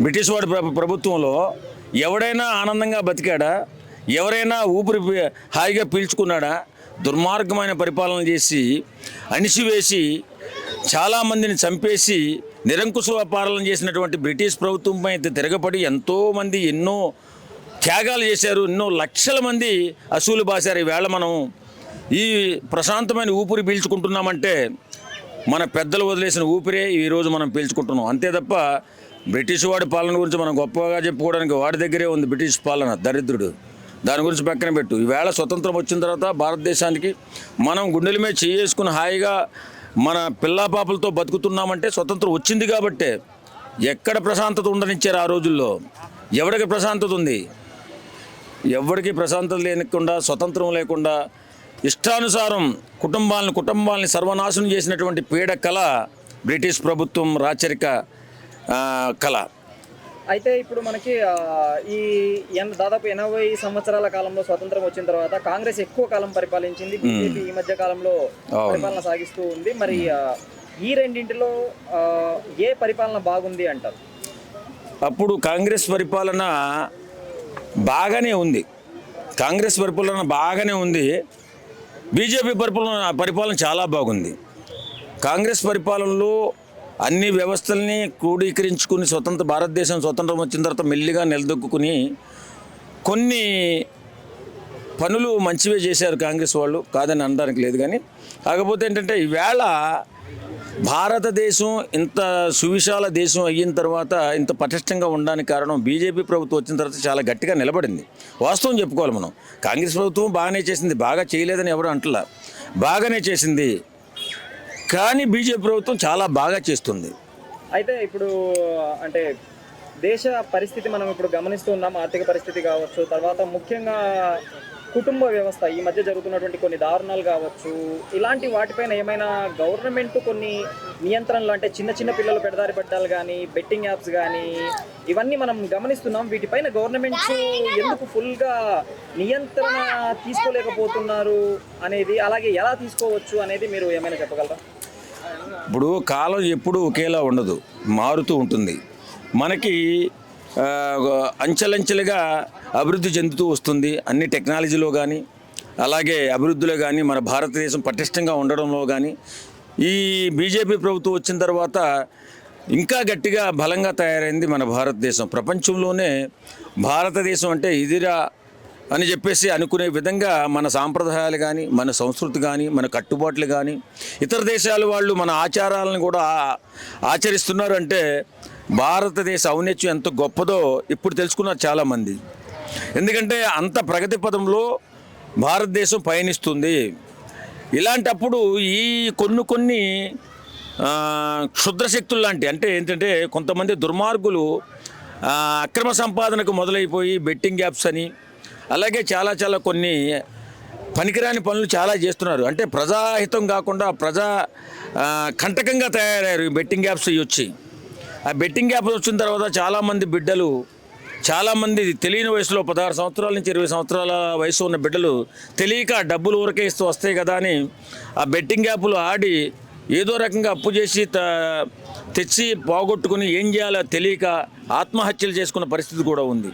British వాడి ప్రభుత్వంలో ఎవడైనా ఆనందంగా బతికాడా? ఎవరైనా ఊపిరి హాయిగా పీల్చుకున్నాడా? దుర్మార్గమైన పరిపాలన చేసి అణిసివేసి చాలామందిని చంపేసి నిరంకుశ పాలన చేసినటువంటి బ్రిటిష్ ప్రభుత్వంపై అయితే తిరగబడి ఎంతోమంది ఎన్నో త్యాగాలు చేశారు ఎన్నో లక్షల మంది అసూలు బాశారు. ఈవేళ మనం ఈ ప్రశాంతమైన ఊపిరి పీల్చుకుంటున్నామంటే మన పెద్దలు వదిలేసిన ఊపిరే ఈరోజు మనం పీల్చుకుంటున్నాం. అంతే తప్ప బ్రిటిష్ వాడి పాలన గురించి మనం గొప్పగా చెప్పుకోవడానికి వాడి దగ్గరే ఉంది బ్రిటిష్ పాలన దరిద్రుడు. దాని గురించి పక్కన పెట్టు. ఈవేళ స్వతంత్రం వచ్చిన తర్వాత భారతదేశానికి మనం గుండెల మీద చేసుకుని హాయిగా మన పిల్లా పాపలతో బతుకుతున్నామంటే స్వతంత్రం వచ్చింది కాబట్టే ఎక్కడ ప్రశాంతత ఉండనిచ్చారు ఆ రోజుల్లో? ఎవరికి ప్రశాంతత ఉంది? ఎవరికి ప్రశాంతత లేకుండా స్వతంత్రం లేకుండా ఇష్టానుసారం కుటుంబాలను కుటుంబాలని సర్వనాశనం చేసినటువంటి పీడ కళ బ్రిటిష్ ప్రభుత్వం రాచరిక కళ. అయితే ఇప్పుడు మనకి ఈ ఎన్- దాదాపు ఎనభై సంవత్సరాల కాలంలో స్వతంత్రం వచ్చిన తర్వాత కాంగ్రెస్ ఎక్కువ కాలం పరిపాలించింది బీజేపీ ఈ మధ్య కాలంలో. పరిపాలన సాగిస్తూ ఉంది. మరి ఈ రెండింటిలో ఏ పరిపాలన బాగుంది అంటారు? అప్పుడు కాంగ్రెస్ పరిపాలన బాగానే ఉంది. కాంగ్రెస్ పరిపాలన బాగానే ఉంది. బీజేపీ పరిపాలన పరిపాలన చాలా బాగుంది. కాంగ్రెస్ పరిపాలనలో అన్ని వ్యవస్థల్ని క్రోడీకరించుకుని స్వతంత్ర భారతదేశం స్వతంత్రం వచ్చిన తర్వాత మెల్లిగా నిలదొక్కుని కొన్ని పనులు మంచివే చేశారు కాంగ్రెస్ వాళ్ళు కాదని అనడానికి లేదు కానీ. కాకపోతే ఏంటంటే ఈవేళ భారతదేశం ఇంత సువిశాల దేశం అయిన తర్వాత ఇంత పటిష్టంగా ఉండడానికి కారణం బీజేపీ ప్రభుత్వం వచ్చిన తర్వాత చాలా గట్టిగా నిలబడింది. వాస్తవం చెప్పుకోవాలి మనం. కాంగ్రెస్ ప్రభుత్వం బాగానే చేసింది బాగా చేయలేదని ఎవరు అంటలా. బాగానే చేసింది కానీ బీజేపీ ప్రభుత్వం చాలా బాగా చేస్తుంది. అయితే ఇప్పుడు అంటే దేశ పరిస్థితి మనం ఇప్పుడు గమనిస్తూ ఉన్నాం ఆర్థిక పరిస్థితి కావచ్చు తర్వాత ముఖ్యంగా కుటుంబ వ్యవస్థ ఈ మధ్య జరుగుతున్నటువంటి కొన్ని దారుణాలు కావచ్చు ఇలాంటి వాటిపైన ఏమైనా గవర్నమెంట్ కొన్ని నియంత్రణలు అంటే చిన్న చిన్న పిల్లలు పెడదారి పెట్టాలి కానీ బెట్టింగ్ యాప్స్ కానీ ఇవన్నీ మనం గమనిస్తున్నాం. వీటిపైన గవర్నమెంట్ ఎందుకు ఫుల్గా నియంత్రణ తీసుకోలేకపోతున్నారు అనేది అలాగే ఎలా తీసుకోవచ్చు అనేది మీరు ఏమైనా చెప్పగలరా? ఇప్పుడు కాలం ఎప్పుడూ ఒకేలా ఉండదు మారుతూ ఉంటుంది. మనకి అంచెలంచెలుగా అభివృద్ధి చెందుతూ వస్తుంది. అన్ని టెక్నాలజీలో కానీ అలాగే అభివృద్ధిలో కానీ మన భారతదేశం పటిష్టంగా ఉండడంలో కానీ ఈ బీజేపీ ప్రభుత్వం వచ్చిన తర్వాత ఇంకా గట్టిగా బలంగా తయారైంది మన భారతదేశం. ప్రపంచంలోనే భారతదేశం అంటే ఇదిరా అని చెప్పేసి అనుకునే విధంగా మన సాంప్రదాయాలు కానీ మన సంస్కృతి కానీ మన కట్టుబాట్లు కానీ ఇతర దేశాల వాళ్ళు మన ఆచారాలను కూడా ఆచరిస్తున్నారు అంటే భారతదేశ ఔన్నత్యం ఎంత గొప్పదో ఇప్పుడు తెలుసుకున్నారు చాలామంది. ఎందుకంటే అంత ప్రగతి పదంలో భారతదేశం పయనిస్తుంది. ఇలాంటప్పుడు ఈ కొన్ని కొన్ని క్షుద్రశక్తులు లాంటి అంటే ఏంటంటే కొంతమంది దుర్మార్గులు అక్రమ సంపాదనకు మొదలైపోయి బెట్టింగ్ యాప్స్ అని అలాగే చాలా చాలా కొన్ని పనికిరాని పనులు చాలా చేస్తున్నారు. అంటే ప్రజాహితం కాకుండా ప్రజా కంటకంగా తయారయ్యారు ఈ బెట్టింగ్ యాప్స్ వచ్చి. ఆ బెట్టింగ్ యాప్స్ వచ్చిన తర్వాత చాలామంది బిడ్డలు చాలామంది తెలియని వయసులో పదహారు సంవత్సరాల నుంచి ఇరవై సంవత్సరాల వయసు ఉన్న బిడ్డలు తెలియక డబ్బులు ఊరకే ఇస్తూ వస్తాయి కదా అని ఆ బెట్టింగ్ యాప్లు ఆడి ఏదో రకంగా అప్పు చేసి త తెచ్చి పోగొట్టుకుని ఏం చేయాలో తెలియక ఆత్మహత్యలు చేసుకున్న పరిస్థితి కూడా ఉంది.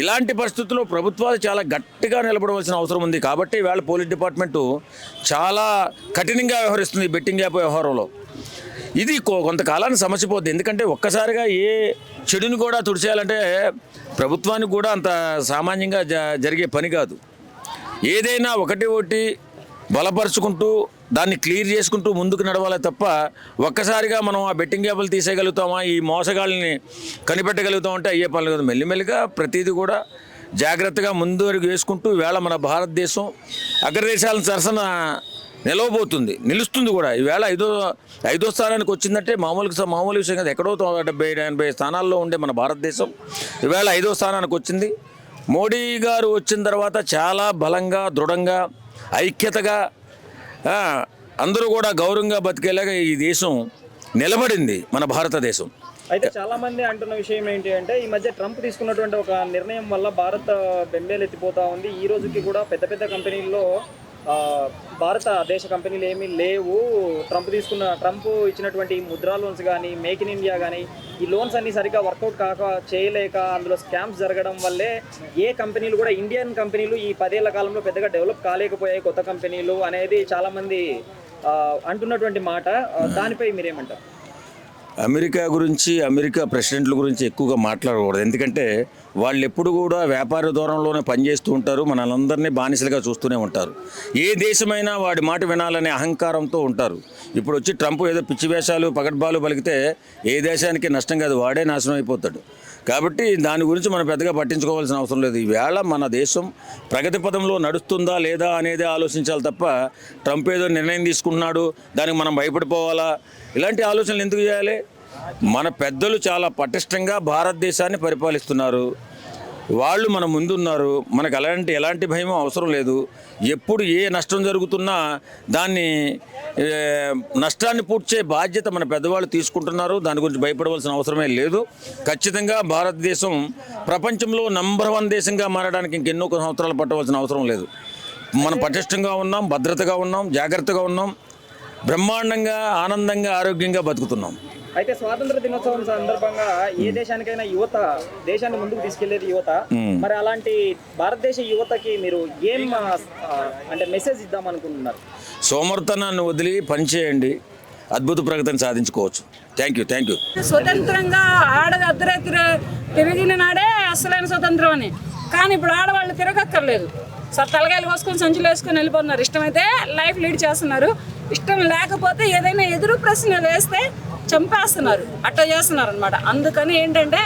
ఇలాంటి పరిస్థితుల్లో ప్రభుత్వాలు చాలా గట్టిగా నిలబడవలసిన అవసరం ఉంది. కాబట్టి ఇవాళ పోలీస్ డిపార్ట్మెంటు చాలా కఠినంగా వ్యవహరిస్తుంది ఈ బెట్టింగ్ యాప్ వ్యవహారంలో. ఇది కొంతకాలాన్ని కొంతకాలానికి సమస్య పోద్ది. ఎందుకంటే ఒక్కసారిగా ఏ చెడుని కూడా తుడిచేయాలంటే ప్రభుత్వానికి కూడా అంత సామాన్యంగా జ జరిగే పని కాదు. ఏదైనా ఒకటి ఒకటి బలపరుచుకుంటూ దాన్ని క్లియర్ చేసుకుంటూ ముందుకు నడవాలి తప్ప ఒక్కసారిగా మనం ఆ బెట్టింగ్ యాప్లు తీసేయగలుగుతామా? ఈ మోసగాళ్ళని కనిపెట్టగలుగుతామంటే అయ్యే పనులు కదా మెల్లిమెల్లిగా ప్రతిదీ కూడా జాగ్రత్తగా ముందు వేసుకుంటూ ఈవేళ మన భారతదేశం అగ్రదేశాలను సరసన నిలవబోతుంది నిలుస్తుంది కూడా. ఈవేళ ఐదో ఐదో స్థానానికి వచ్చిందంటే మామూలుగా మామూలు విషయం కదా. ఎక్కడో డెబ్బై ఎనభై స్థానాల్లో ఉండే మన భారతదేశం ఈవేళ ఐదో స్థానానికి వచ్చింది. మోడీ గారు వచ్చిన తర్వాత చాలా బలంగా దృఢంగా ఐక్యతగా అందరూ కూడా గౌరవంగా బతికేలాగా ఈ దేశం నిలబడింది మన భారతదేశం. అయితే చాలా మంది అంటున్న విషయం ఏంటి అంటే ఈ మధ్య ట్రంప్ తీసుకున్నటువంటి ఒక నిర్ణయం వల్ల భారత్ బెంబేలెత్తిపోతా ఉంది. ఈ రోజుకి కూడా పెద్ద పెద్ద కంపెనీల్లో భారత భారతదేశ కంపెనీలు ఏమీ లేవు. ట్రంప్ తీసుకున్న ట్రంప్ ఇచ్చినటువంటి ముద్రా లోన్స్ కానీ మేక్ ఇన్ ఇండియా కానీ ఈ లోన్స్ అన్ని సరిగ్గా వర్కౌట్ కాక చేయలేక అందులో స్కామ్స్ జరగడం వల్లే ఏ కంపెనీలు కూడా ఇండియన్ కంపెనీలు ఈ పదేళ్ళ కాలంలో పెద్దగా డెవలప్ కాలేకపోయాయి. కొత్త కంపెనీలు అనేది చాలామంది అంటున్నటువంటి మాట. దానిపై మీరేమంటారు? అమెరికా గురించి అమెరికా ప్రెసిడెంట్ల గురించి ఎక్కువగా మాట్లాడకూడదు. ఎందుకంటే వాళ్ళు ఎప్పుడు కూడా వ్యాపార దూరంలోనే పనిచేస్తూ ఉంటారు. మనలందరినీ బానిసలుగా చూస్తూనే ఉంటారు. ఏ దేశమైనా వాడి మాట వినాలనే అహంకారంతో ఉంటారు. ఇప్పుడు వచ్చి ట్రంప్ ఏదో పిచ్చి వేషాలు పగడ్బాలు పలికితే ఏ దేశానికి నష్టం కాదు వాడే నాశనం అయిపోతాడు. కాబట్టి దాని గురించి మనం పెద్దగా పట్టించుకోవాల్సిన అవసరం లేదు. ఈవేళ మన దేశం ప్రగతి పదంలో నడుస్తుందా లేదా అనేది ఆలోచించాలి తప్ప ట్రంప్ ఏదో నిర్ణయం తీసుకుంటున్నాడు దానికి మనం భయపడిపోవాలా? ఇలాంటి ఆలోచనలు ఎందుకు చేయాలి? మన పెద్దలు చాలా పటిష్టంగా భారతదేశాన్ని పరిపాలిస్తున్నారు. వాళ్ళు మన ముందున్నారు. మనకు అలాంటి ఎలాంటి భయం అవసరం లేదు. ఎప్పుడు ఏ నష్టం జరుగుతున్నా దాన్ని నష్టాన్ని పూడ్చే బాధ్యత మన పెద్దవాళ్ళు తీసుకుంటున్నారు. దాని గురించి భయపడవలసిన అవసరమే లేదు. ఖచ్చితంగా భారతదేశం ప్రపంచంలో నంబర్ వన్ దేశంగా మారడానికి ఇంకెన్నో సంవత్సరాలు పట్టవలసిన అవసరం లేదు. మనం పటిష్టంగా ఉన్నాం భద్రతగా ఉన్నాం జాగ్రత్తగా ఉన్నాం బ్రహ్మాండంగా ఆనందంగా ఆరోగ్యంగా బతుకుతున్నాం. అయితే స్వాతంత్ర దినోత్సవం సందర్భంగా ఏ దేశానికైనా యువత దేశాన్ని ముందుకు తీసుకెళ్ళేది యువత. మరి అలాంటి భారతదేశ యువతకి మీరు ఏం అంటే మెసేజ్ ఇద్దాం అనుకుంటున్నారు సోమర్తనాన్ని వదిలి పనిచేయండి అద్భుత ప్రగతిని సాధించుకోవచ్చు. థ్యాంక్ యూ థ్యాంక్ యూ స్వతంత్రంగా ఆడది అర్ధరాత్రి తిరిగిన నాడే అసలైన స్వతంత్రం అని. కానీ ఇప్పుడు ఆడవాళ్ళు తిరగక్కర్లేదు. సార్ తలగాయలు కోసుకొని సంచులు వేసుకొని వెళ్ళిపోతున్నారు. ఇష్టమైతే లైఫ్ లీడ్ చేస్తున్నారు. ఇష్టం లేకపోతే ఏదైనా ఎదురు ప్రశ్న వేస్తే చంపేస్తున్నారు అట్లా చేస్తున్నారు అనమాట అందుకని ఏంటంటే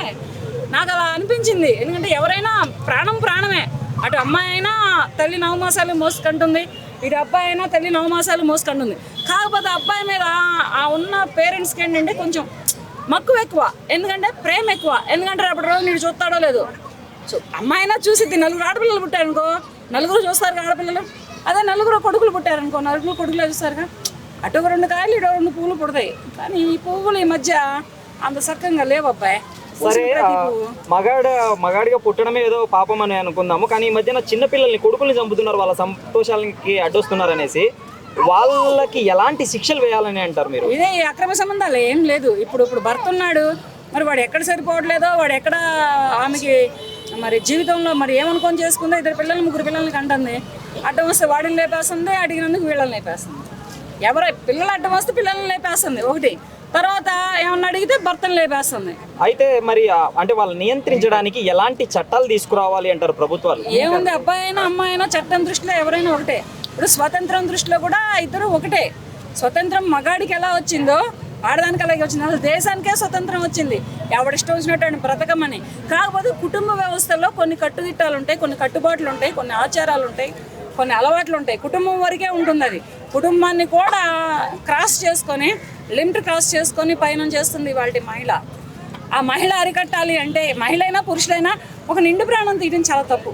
నాకు అలా అనిపించింది. ఎందుకంటే ఎవరైనా ప్రాణం ప్రాణమే. అటు అమ్మాయి అయినా తల్లి నవమాసాలు మోసుకుంటుంది ఇటు అబ్బాయి అయినా తల్లి నవమాసాలు మోసుకుంటుంది. కాకపోతే అబ్బాయి మీద ఆ ఉన్న పేరెంట్స్కి ఏంటంటే కొంచెం మక్కువ ఎక్కువ. ఎందుకంటే ప్రేమ ఎక్కువ. ఎందుకంటే రేపటి రోజు నీడు చూస్తాడో లేదు. సో అమ్మాయినా చూసిద్ది. నలుగురు ఆడపిల్లలు పుట్టారనుకో నలుగురు చూస్తారు ఆడపిల్లలు. అదే నలుగురు కొడుకులు పుట్టారనుకో నలుగురు కొడుకులు చూస్తారుగా. అటు ఒక రెండు కాయలు ఇటు రెండు పువ్వులు పుడతాయి. కానీ ఈ పువ్వులు ఈ మధ్య అంత సక్కంగా లేవు అబ్బాయి. సరే. మగాడ మగాడిగా పుట్టడమే ఏదో పాపం అని అనుకుందాము. కానీ ఈ మధ్యన చిన్న పిల్లల్ని కొడుకుల్ని చంపుతున్నారు వాళ్ళ సంతోషాలకి అడ్డొస్తున్నారు అనేసి. వాళ్ళకి ఎలాంటి శిక్షలు వేయాలని అంటారు మీరు? ఇదే అక్రమ సంబంధాలు ఏం లేదు. ఇప్పుడు ఇప్పుడు భర్త ఉన్నాడు. మరి వాడు ఎక్కడ సరిపోవట్లేదో వాడు ఎక్కడ ఆమెకి మరి జీవితంలో మరి ఏమనుకొని చేసుకుందో ఇద్దరు పిల్లలు ముగ్గురు పిల్లల్ని కంటుంది. అడ్డం వస్తే వాడిని లేపేస్తుంది అడిగినందుకు వీళ్ళని లేపేస్తుంది. ఎవరై పిల్లలు అడ్డం వస్తే పిల్లల్ని లేపేస్తుంది ఒకటి. తర్వాత ఏమన్నా అడిగితే భర్తను లేపేస్తుంది. అయితే మరి అంటే వాళ్ళు నియంత్రించడానికి ఎలాంటి చట్టాలు తీసుకురావాలి అంటారు ప్రభుత్వాలు? ఏముంది అబ్బాయి అయినా అమ్మాయి అయినా చట్టం దృష్టిలో ఎవరైనా ఒకటే. ఇప్పుడు స్వతంత్రం దృష్టిలో కూడా ఇద్దరు ఒకటే. స్వతంత్రం మగాడికి ఎలా వచ్చిందో ఆడదానికి అలాగే వచ్చింది. అసలు దేశానికే స్వతంత్రం వచ్చింది. ఎవడిష్టం వచ్చినట్టు ఆయన బ్రతకమని. కాకపోతే కుటుంబ వ్యవస్థలో కొన్ని కట్టుదిట్టాలు ఉంటాయి కొన్ని కట్టుబాట్లు ఉంటాయి కొన్ని ఆచారాలు ఉంటాయి కొన్ని అలవాట్లు ఉంటాయి కుటుంబం వరకే ఉంటుంది అది కుటుంబాన్ని కూడా క్రాస్ చేసుకొని లిమిట్ క్రాస్ చేసుకొని పయనం చేస్తుంది వాళ్ళ మహిళ. ఆ మహిళ అరికట్టాలి అంటే మహిళ అయినా పురుషులైనా ఒక నిండు ప్రాణం తీయడం చాలా తప్పు.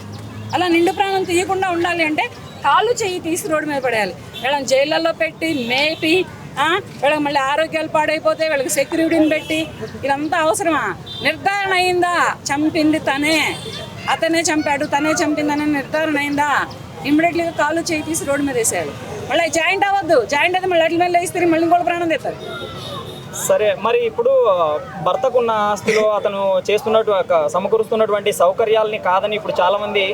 అలా నిండు ప్రాణం తీయకుండా ఉండాలి అంటే కాళ్ళు చెయ్యి తీసి రోడ్డు మీద పడేయాలి. వీళ్ళని జైళ్ళల్లో పెట్టి మేపి వీళ్ళకి మళ్ళీ ఆరోగ్యాలు పాడైపోతే వీళ్ళకి సెక్యూరిటీని పెట్టి ఇదంతా అవసరమా? నిర్ధారణ అయిందా? చంపింది తనే. అతనే చంపాడు తనే చంపిందనే నిర్ధారణ అయిందా? ఇమ్మీడియట్లీగా కాళ్ళు చేయి తీసి రోడ్డు మీద వేసేయాలి. మళ్ళీ జాయింట్ అవ్వద్దు. జాయింట్ అయితే మళ్ళీ అట్ల మీద వేస్తే మళ్ళీ ఇంకోటి ప్రాణం తెస్తారు. సరే మరి ఇప్పుడు భర్తకున్న ఆస్తిలో అతను చేస్తున్నట్టు సమకూరుస్తున్నటువంటి సౌకర్యాలని కాదని ఇప్పుడు చాలా మంది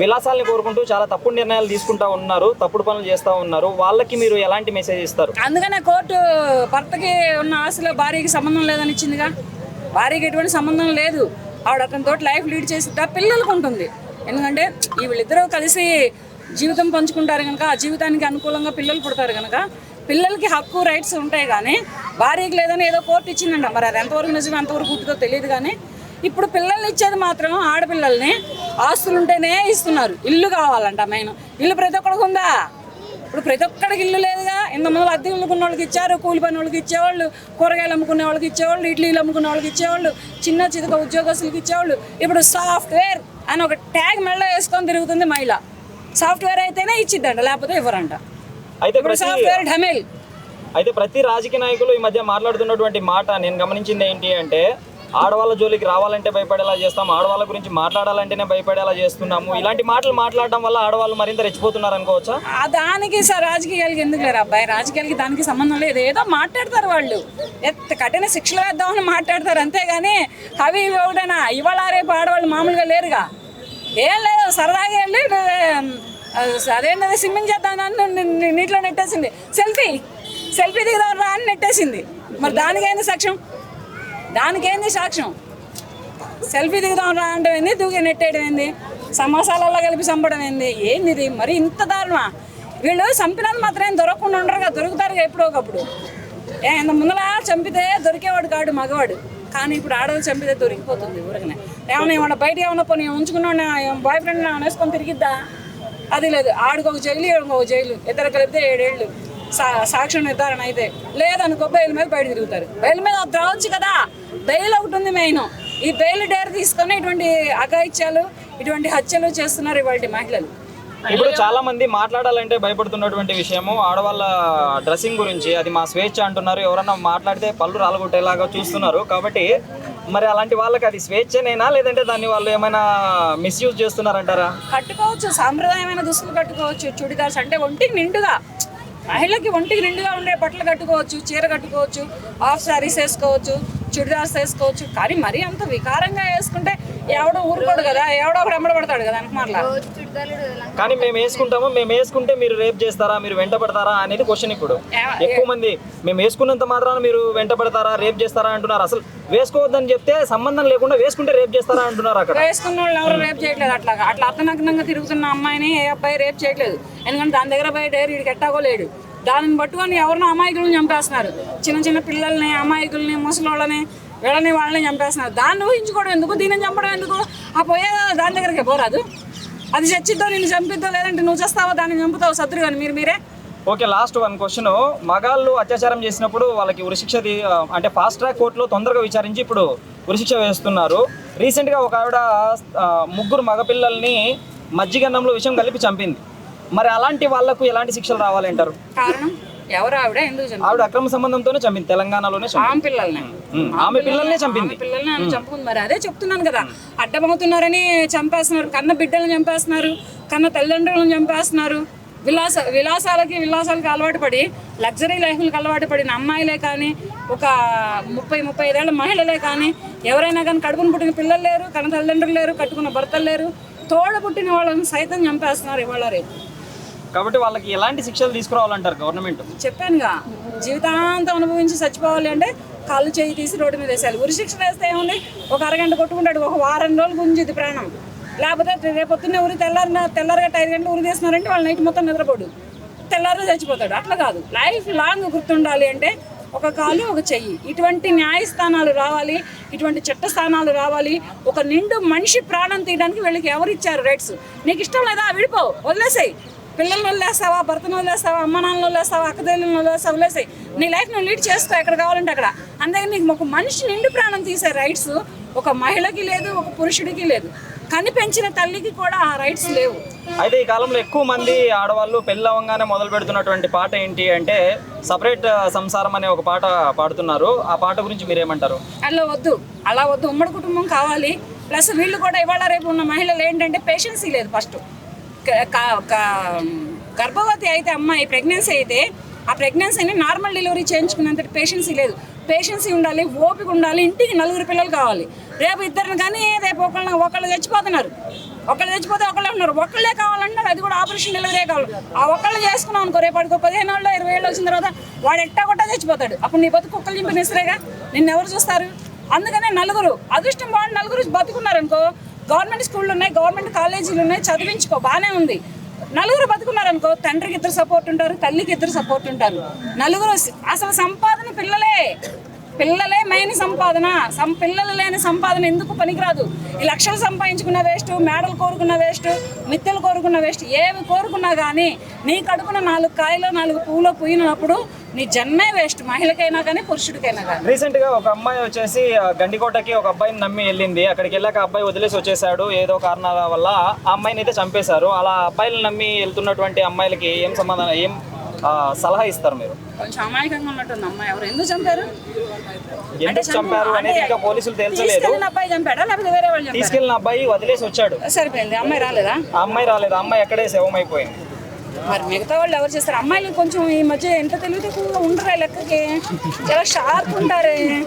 విలాసాలని కోరుకుంటూ చాలా తప్పుడు నిర్ణయాలు తీసుకుంటా ఉన్నారు తప్పుడు పనులు చేస్తూ ఉన్నారు. వాళ్ళకి మీరు ఎలాంటి మెసేజ్ ఇస్తారు? అందుకనే కోర్టు భర్తకి ఉన్న ఆశలో భార్యకి సంబంధం లేదని ఇచ్చిందిగా. భార్యకి ఎటువంటి సంబంధం లేదు. ఆవిడ అతనితో లైఫ్ లీడ్ చేసి పిల్లలకు ఉంటుంది. ఎందుకంటే ఈ వీళ్ళిద్దరూ కలిసి జీవితం పంచుకుంటారు కనుక ఆ జీవితానికి అనుకూలంగా పిల్లలు పుడతారు కనుక పిల్లలకి హక్కు రైట్స్ ఉంటాయి కానీ భార్యకి లేదని ఏదో కోర్టు ఇచ్చిందంట. మరి అది ఎంతవరకు నిజం ఎంతవరకు పుట్టుతో తెలియదు కానీ ఇప్పుడు పిల్లల్ని ఇచ్చేది మాత్రం ఆడపిల్లల్ని ఆస్తులు ఉంటేనే ఇస్తున్నారు. ఇల్లు కావాలంట మెయిన్ ఇల్లు ప్రతి ఒక్కడికి ఉందా? ఇప్పుడు ప్రతి ఒక్కడికి ఇల్లు లేదుగా. ఇంత ముందు అద్దె ఇల్లుకున్న వాళ్ళకి ఇచ్చారు కూలి పని వాళ్ళకి ఇచ్చేవాళ్ళు కూరగాయలు అమ్ముకునే వాళ్ళకి ఇచ్చేవాళ్ళు ఇడ్లీలు అమ్ముకునే వాళ్ళకి ఇచ్చేవాళ్ళు చిన్న చితక ఉద్యోగస్తులకి ఇచ్చేవాళ్ళు. ఇప్పుడు సాఫ్ట్వేర్ అని ఒక ట్యాగ్ మెళ్ళ వేసుకొని తిరుగుతుంది మహిళ. సాఫ్ట్వేర్ అయితేనే ఇచ్చిద్దంట లేకపోతే ఇవ్వరంట. అయితే ఇప్పుడు సాఫ్ట్వేర్ ఢమేల్. అయితే ప్రతి రాజకీయ నాయకులు ఈ మధ్య మాట్లాడుతున్నటువంటి మాట నేను గమనించింది ఏంటి అంటే ఆడవాళ్ళ జోలికి రావాలంటే భయపడేలా చేస్తాం ఆడవాళ్ళ గురించి మాట్లాడాలంటేనే భయపడేలా చేస్తున్నాము. ఇలాంటి మాటలు మాట్లాడడం వల్ల ఆడవాళ్ళు మరింత రెచ్చిపోతున్నారు అనుకోవచ్చా? ఆ దానికి సార్ రాజకీయాలకి ఎందుకు లేరు అబ్బాయి? రాజకీయాలకి దానికి సంబంధం లేదు. ఏదో మాట్లాడతారు వాళ్ళు. ఎత్త కఠిన శిక్షలు వేద్దామని మాట్లాడతారు. అంతేగాని అవి ఇవి ఒకటేనా? ఇవాళ రేపు ఆడవాళ్ళు మామూలుగా లేరుగా. ఏం లేదు సరదాగా వెళ్ళి అదేంటది స్విమ్మింగ్ చేద్దానని నీటిలో నెట్టేసింది. సెల్ఫీ సెల్ఫీ దిగుదాం రా అని నెట్టేసింది. మరి దానికేంది సాక్ష్యం? దానికేంది సాక్ష్యం? సెల్ఫీ దిగుదాం రా అంటే ఏంది? దూకి నెట్టేయడం ఏంది? సమాసాలలో కలిపి చంపడం ఏంది? ఏంది మరి ఇంత దారుణమా? వీళ్ళు చంపినంత మాత్రం ఏం దొరకకుండా ఉండరుగా దొరుకుతారుగా ఎప్పుడో ఒకప్పుడు. ఏ ఇంత ముందర చంపితే దొరికేవాడు కాడు మగవాడు. కానీ ఇప్పుడు ఆడవాళ్ళు చంపితే దొరికిపోతుంది ఊరికనే. ఏమైనా ఏమన్నా బయట ఏమన్నా పోనీ ఉంచుకున్నా బాయ్ ఫ్రెండ్ వేసుకొని తిరిగిద్దా? అది లేదు. ఆడికి ఒక జైలు ఈడికి ఒక జైలు. ఇద్దరు కలిపితే ఏడేళ్ళు. సా సాక్ష్యం నిర్ధారణ అయితే. లేదనుకో బెయిల్ మీద బయట తిరుగుతారు. బెయిల్ మీద రావచ్చు కదా. బెయిల్ ఒకటి ఉంది మెయిన్. ఈ బెయిల్ డేర్ తీసుకొని ఇటువంటి అఘాయిత్యాలు ఇటువంటి హత్యలు చేస్తున్నారు ఇవాళ మహిళలు. ఇప్పుడు చాలా మంది మాట్లాడాలంటే భయపడుతున్నటువంటి విషయము. ఆడవాళ్ళ డ్రెస్సింగ్ గురించి అది మా స్వేచ్ఛ అంటున్నారు. ఎవరన్నా మాట్లాడితే పళ్ళు రాలగొట్టేలాగా చూస్తున్నారు. కాబట్టి మరి అలాంటి వాళ్ళకి అది స్వేచ్ఛనేనా? లేదంటే దాన్ని వాళ్ళు ఏమైనా మిస్యూజ్ చేస్తున్నారంటారా? కట్టుకోవచ్చు. సాంప్రదాయమైన దుస్తులు కట్టుకోవచ్చు. చుడిదార్స్ అంటే ఒంటికి నిండుగా. మహిళకి ఒంటికి నిండుగా ఉండే బట్టలు కట్టుకోవచ్చు చీర కట్టుకోవచ్చు హాఫ్ శారీస్ వేసుకోవచ్చు చుడిదార్స్ వేసుకోవచ్చు. కానీ మరీ అంత వికారంగా వేసుకుంటే ఎవడో ఊరుకోడు కదా ఎవడో ఒకడు ఎంబడబడతాడు కదా అనుకున్నారులా కానీ మేము వేసుకుంటాము మేము వేసుకుంటే మీరు రేప్ చేస్తారా మీరు వెంట పడతారా అనేది క్వశ్చన్ ఇప్పుడు. ఎక్కువ మంది మేము వేసుకున్నంత మాత్రాన మీరు వెంట పడతారా రేప్ చేస్తారా అంటున్నారు. అసలు వేసుకోవద్దని చెప్తే సంబంధం లేకుండా వేసుకుంటే రేప్ చేస్తారా అంటున్నారు అక్కడ. వేసుకున్న వాళ్ళు ఎవరు రేప్ చేయట్లేదు అట్లా అట్లా అతనగ్నంగా తిరుగుతున్న అమ్మాయిని ఏ అబ్బాయి రేప్ చేయట్లేదు. ఎందుకంటే దాని దగ్గర పోయి డైరీ వీడికి ఎట్టాగో లేడు. దానిని పట్టుకొని ఎవరినో అమాయకులను చంపేస్తున్నారు. చిన్న చిన్న పిల్లల్ని అమాయకుల్ని ముసలోళ్ళని వీళ్ళని వాళ్ళని చంపేస్తున్నారు. దాన్ని ఊహించుకోవడం ఎందుకు? దీన్ని చంపడం ఎందుకు? ఆ పోయే దాని దగ్గరికి పోరాదు. అది చచ్చిద్దో నిన్ను చంపిద్దో లేదంటే నువ్వు చేస్తావో దాన్ని చంపుతావు సత్రు కానీ మీరు మీరే. Okay last one question. మగాళ్ళు అత్యాచారం చేసినప్పుడు వాళ్ళకి ఉరిశిక్ష అంటే ఫాస్ట్ ట్రాక్ కోర్టులో తొందరగా విచారించి ఇప్పుడు ఉరిశిక్ష వేస్తున్నారు. రీసెంట్గా ఒక ఆవిడ ముగ్గురు మగపిల్లల్ని మజ్జిగన్నంలో విషయం కలిపి చంపింది. మరి అలాంటి వాళ్ళకు ఎలాంటి శిక్షలు రావాలంటారు? కారణం? ఎవరు ఆవిడ? ఎందుకు చంపారు ఆవిడ అక్రమ సంబంధంతోనే చంపింది తెలంగాణలోనే చంపింది. ఆమె పిల్లల్ని. ఆమె పిల్లల్నే చంపింది. పిల్లల్ని ఆమె చంపుకుంది. మరి అదే చెప్తున్నాను కదా అడ్డమవుతున్నారని చంపేస్తున్నారు కన్న బిడ్డలను చంపేస్తున్నారు కన్న తల్లిదండ్రులను చంపేస్తున్నారు. విలాస విలాసాలకి విలాసాలకి అలవాటు పడి లగ్జరీ లైఫ్లకు అలవాటు పడిన అమ్మాయిలే కానీ ఒక ముప్పై ముప్పై ఐదేళ్ళ మహిళలే కానీ ఎవరైనా కానీ కడుపును పుట్టిన పిల్లలు లేరు కన్న తల్లిదండ్రులు లేరు కట్టుకున్న భర్తలు లేరు తోడ పుట్టిన వాళ్ళని సైతం చంపేస్తున్నారు ఇవాళ రేపు. కాబట్టి వాళ్ళకి ఎలాంటి శిక్షలు తీసుకురావాలంటారు గవర్నమెంట్? చెప్పానుగా జీవితాంతం అనుభవించి చచ్చిపోవాలి అంటే కాళ్ళు చేయి తీసి రోడ్డు మీద వేసేయాలి. ఉరి శిక్ష వేస్తే ఏముంది? ఒక అరగంట కొట్టుకుంటాడు ఒక వారం రోజులు గుంజిది ప్రాణం. లేకపోతే రేపొద్దున్నే ఉరి తెల్లారి తెల్లారిగా ఐదు గంటలు ఉరి తీస్తున్నారంటే వాళ్ళు నైట్ మొత్తం నిద్రపోడు. తెల్లారు చచ్చిపోతాడు. అట్లా కాదు. లైఫ్ లాంగ్ గుర్తుండాలి అంటే ఒక కాలు ఒక చెయ్యి. ఇటువంటి న్యాయస్థానాలు రావాలి ఇటువంటి చట్ట స్థానాలు రావాలి. ఒక నిండు మనిషి ప్రాణం తీయడానికి వీళ్ళకి ఎవరు ఇచ్చారు రైట్స్? నీకు ఇష్టం లేదా? విడిపో. వదిలేసాయి. పిల్లల్ని వదిలేస్తావా భర్తను వదిలేస్తావా అమ్మ నాన్నలు వదిలేస్తావా అక్కదేళ్ళని వదిలేస్తావా వదిలేసాయి. నీ లైఫ్ నువ్వు లీడ్ చేసుకో ఎక్కడ కావాలంటే అక్కడ. అందుకని నీకు ఒక మనిషి నిండు ప్రాణం తీసే రైట్స్ ఒక మహిళకి లేదు ఒక పురుషుడికి లేదు. కని పెంచిన తల్లికి కూడా ఆ రైట్స్ లేవు. అయితే ఈ కాలంలో ఎక్కువ మంది ఆడవాళ్ళు పెళ్ళవంగానే మొదలు పెడుతున్నటువంటి పాట ఏంటి అంటే సపరేట్ సంసారం అనే ఒక పాట పాడుతున్నారు. ఆ పాట గురించి మీరేమంటారు? అలా వద్దు. అలా వద్దు. ఉమ్మడి కుటుంబం కావాలి. ప్లస్ వీళ్ళు కూడా ఇవాళ రేపు ఉన్న మహిళలు ఏంటంటే పేషెన్సీ లేదు ఫస్ట్ గర్భవతి అయితే అమ్మాయి ప్రెగ్నెన్సీ అయితే ఆ ప్రెగ్నెన్సీని నార్మల్ డెలివరీ చేయించుకున్నంత పేషెన్సీ లేదు. పేషెన్సీ ఉండాలి ఓపిక ఉండాలి ఇంటికి నలుగురు పిల్లలు కావాలి. రేపు ఇద్దరిని కానీ రేపు ఒకళ్ళు ఒకళ్ళు చచ్చిపోతున్నారు. ఒకళ్ళు చచ్చిపోతే ఒకళ్ళే ఉన్నారు. ఒకళ్ళే కావాలంటారు అది కూడా ఆపరేషన్ డెలివరీ కావాలి. ఆ ఒకళ్ళు చేసుకున్నాం అనుకో రేపటికి పదిహేను ఏళ్ళు ఇరవై ఏళ్ళు వచ్చిన తర్వాత వాడు ఎట్టా కొట్టా చచ్చిపోతాడు. అప్పుడు నీ బతుకు కుక్కలు చింపిన ఇస్తారేగా నిన్ను ఎవరు చూస్తారు? అందుకనే నలుగురు అదృష్టం వాడు నలుగురు బతుకున్నారనుకో గవర్నమెంట్ స్కూళ్ళు ఉన్నాయి గవర్నమెంట్ కాలేజీలు ఉన్నాయి చదివించుకో బాగానే ఉంది. నలుగురు బతుకున్నారనుకో తండ్రికి ఇద్దరు సపోర్ట్ ఉంటారు తల్లికి ఇద్దరు సపోర్ట్ ఉంటారు. నలుగురు అసలు సంపాదన పిల్లలే. పిల్లలే మెయిన్ సంపాదన. సం పిల్లలు లేని సంపాదన ఎందుకు పనికిరాదు? ఈ లక్షలు సంపాదించుకున్న వేస్ట్ మేడలు కోరుకున్న వేస్ట్ మిత్తలు కోరుకున్న వేస్ట్ ఏవి కోరుకున్నా కానీ నీ కడుపున నాలుగు కాయలు నాలుగు పువ్వులో పూయినప్పుడు నీ జన్మే వేస్ట్ మహిళకైనా కానీ పురుషుడికైనా కానీ రీసెంట్గా ఒక అమ్మాయి వచ్చేసి గండికోటకి ఒక అబ్బాయిని నమ్మి వెళ్ళింది. అక్కడికి వెళ్ళాక అబ్బాయి వదిలేసి వచ్చేసాడు. ఏదో కారణాల వల్ల ఆ అమ్మాయిని అయితే చంపేశారు. అలా అబ్బాయిలు నమ్మి వెళ్తున్నటువంటి అమ్మాయిలకి ఏం సమాధానం ఏం సలహా ఇస్తారు మీరు? కొంచెం అమాయకంగా ఉన్నట్టుంది అమ్మాయి. ఎవరు ఎందుకు చంపారు? ఎందుకు చంపారు అనేది ఇంకా పోలీసులు తీసుకెళ్ళిన అబ్బాయి చంపాడా? లేకపోతే వేరే వాళ్ళు చంపారు తీసుకెళ్ళిన అబ్బాయి వదిలేసి వచ్చాడు. సరిపోయింది. అమ్మాయి రాలేదా? ఆ అమ్మాయి రాలేదు. అమ్మాయి ఎక్కడే శవమైపోయింది. మరి మిగతా వాళ్ళు ఎవరు చేస్తారు? అమ్మాయిలు కొంచెం ఈ మధ్య ఎంత తెలివితే ఉండరా లెక్కకి. చాలా షార్ప్ ఉంటారే.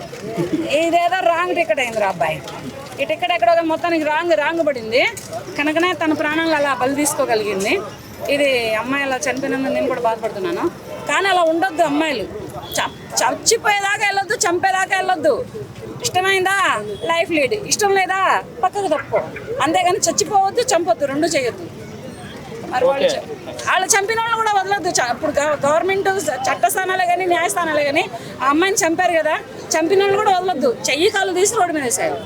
ఇదేదో రాంగ్ టికెట్ అయింది రా అబ్బాయి. ఈ టికెట్ ఎక్కడో మొత్తానికి రాంగ్ రాంగ్ పడింది. కనుకనే తన ప్రాణాలు అలా బలి తీసుకోగలిగింది. ఇది అమ్మాయి అలా చనిపోయినందుకు నేను కూడా బాధపడుతున్నాను. కానీ అలా ఉండొద్దు అమ్మాయిలు. చ- చచ్చిపోయేదాకా వెళ్ళొద్దు చంపేదాకా వెళ్ళొద్దు. ఇష్టమైందా? లైఫ్ లీడ్ ఇష్టం లేదా? పక్కకు తప్పుకో అంతేగాని చచ్చిపోవద్దు చంపొద్దు రెండు చేయొద్దు. మరి వాళ్ళు చంపిన వాళ్ళు కూడా వదలొద్దు. ఇప్పుడు గవ- గవర్నమెంట్ చట్టస్థానాలే కానీ న్యాయస్థానాలే కానీ ఆ అమ్మాయిని చంపారు కదా చంపిన వాళ్ళు కూడా వదలొద్దు. చెయ్యి కాళ్ళు తీసి రోడ్డు మీద వేసారు